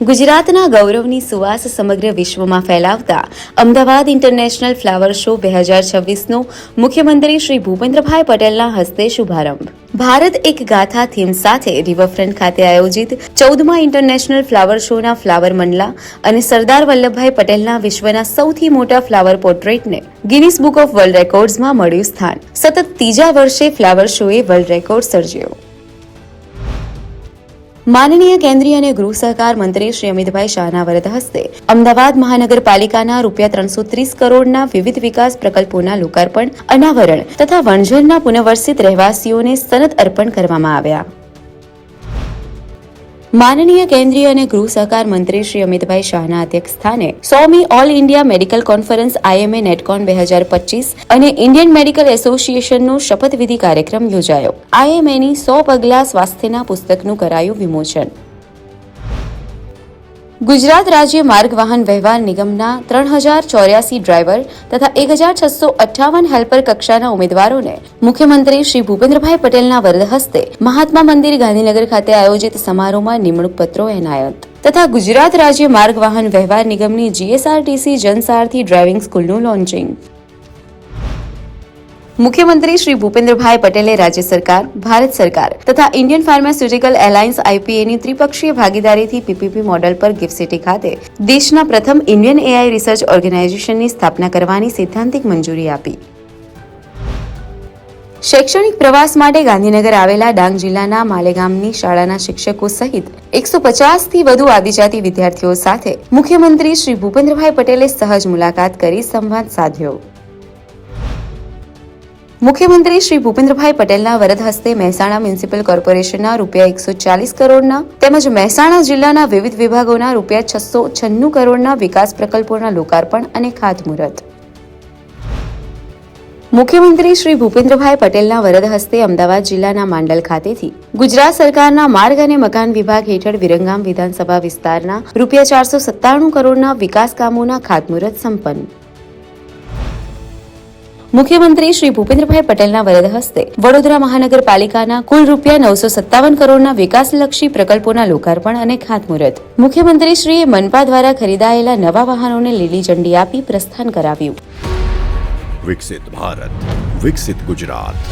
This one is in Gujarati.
ગુજરાતના ગૌરવની સુવાસ સમગ્ર વિશ્વમાં ફેલાવતા અમદાવાદ ઇન્ટરનેશનલ ફ્લાવર શો બે હજાર છવ્વીસનો મુખ્યમંત્રી શ્રી ભૂપેન્દ્રભાઈ પટેલના હસ્તે શુભારંભ. ભારત એક ગાથા થીમ સાથે રિવરફ્રન્ટ ખાતે આયોજિત ચૌદમા ઇન્ટરનેશનલ ફ્લાવર શોના ફ્લાવર મંડલા અને સરદાર વલ્લભભાઈ પટેલના વિશ્વના સૌથી મોટા ફ્લાવર પોર્ટ્રેટને ગિનિસ બુક ઓફ વર્લ્ડ રેકોર્ડ્સમાં મળ્યું સ્થાન. સતત ત્રીજા વર્ષે ફ્લાવર શોએ વર્લ્ડ રેકોર્ડ સર્જ્યો. માનનીય કેન્દ્રીય અને ગૃહ સહકાર મંત્રી શ્રી અમિતભાઈ શાહના વરદ હસ્તે અમદાવાદ મહાનગરપાલિકાના રૂપિયા ત્રણસો ત્રીસ કરોડના વિવિધ વિકાસ પ્રકલ્પોના લોકાર્પણ, અનાવરણ તથા વણઝરના પુનર્વસિત રહેવાસીઓને સનદ અર્પણ કરવામાં આવ્યા. માનનીય કેન્દ્રીય અને ગૃહ સહકાર મંત્રી શ્રી અમિતભાઈ શાહના અધ્યક્ષ સ્થાને સોમી all India medical conference IMA NATCON બે હજાર પચીસ અને ઇન્ડિયન મેડિકલ એસોસિએશનનો શપથવિધિ કાર્યક્રમ યોજાયો. આઈએમએની સો પગલા સ્વાસ્થ્યના પુસ્તકનું કરાયું વિમોચન. ગુજરાત રાજ્ય માર્ગ વાહન વ્યવહાર નિગમના ત્રણ હજાર ચોર્યાસી ડ્રાઈવર તથા એક હજાર છસો અઠ્ઠાવન હેલ્પર કક્ષાના ઉમેદવારોને મુખ્યમંત્રી શ્રી ભૂપેન્દ્રભાઈ પટેલના વરદ હસ્તે મહાત્મા મંદિર ગાંધીનગર ખાતે આયોજિત સમારોહમાં નિમણૂક પત્રો એનાયત. તથા ગુજરાત રાજ્ય માર્ગ વાહન વ્યવહાર નિગમની જીએસઆરટીસી જનસારથી ડ્રાઇવિંગ સ્કૂલનું લોન્ચિંગ. મુખ્યમંત્રી શ્રી ભૂપેન્દ્રભાઈ પટેલે રાજ્ય સરકાર, ભારત સરકાર તથા ઇન્ડિયન ફાર્માસ્યુટિકલ એલાયન્સ આઈપીએની ત્રિપક્ષીય ભાગીદારીથી પીપીપી મોડેલ પર ગિફ્ટ સિટી ખાતે દેશના પ્રથમ ઇન્ડિયન એઆઈ રિસર્ચ ઓર્ગેનાઇઝેશનની સ્થાપના કરવાની સૈદ્ધાંતિક મંજૂરી આપી. શૈક્ષણિક પ્રવાસ માટે ગાંધીનગર આવેલા ડાંગ જિલ્લાના માલેગામની શાળાના શિક્ષકો સહિત એકસો પચાસથી વધુ આદિજાતિ વિદ્યાર્થીઓ સાથે મુખ્યમંત્રી શ્રી ભૂપેન્દ્રભાઈ પટેલે સહજ મુલાકાત કરી સંવાદ સાધ્યો. મુખ્યમંત્રી શ્રી ભૂપેન્દ્રભાઈ પટેલના વરદ હસ્તે મહેસાણા મ્યુનિસિપલ કોર્પોરેશનના રૂપિયા એકસો ચાલીસ કરોડના તેમજ મહેસાણા જિલ્લાના વિવિધ વિભાગોના રૂપિયા છસો છન્નું કરોડના વિકાસ પ્રકલ્પોના લોકાર્પણ અને ખાતમુહૂર્ત. મુખ્યમંત્રી શ્રી ભૂપેન્દ્રભાઈ પટેલના વરદ હસ્તે અમદાવાદ જિલ્લાના માંડલ ખાતેથી ગુજરાત સરકારના માર્ગ અને મકાન વિભાગ હેઠળ વિરંગામ વિધાનસભા વિસ્તારના રૂપિયા ચારસો સત્તાણું કરોડના વિકાસ કામોના ખાતમુહૂર્ત સંપન્ન. મુખ્યમંત્રી શ્રી ભૂપેન્દ્રભાઈ પટેલના વરદ હસ્તે વડોદરા મહાનગરપાલિકાના કુલ રૂપિયા નવસો સત્તાવન કરોડના વિકાસલક્ષી પ્રકલ્પોના લોકાર્પણ અને ખાતમુહૂર્ત. મુખ્યમંત્રી શ્રીએ મનપા દ્વારા ખરીદાયેલા નવા વાહનોને લીલી ઝંડી આપી પ્રસ્થાન કરાવ્યું. વિકસિત ભારત, વિકસિત ગુજરાત.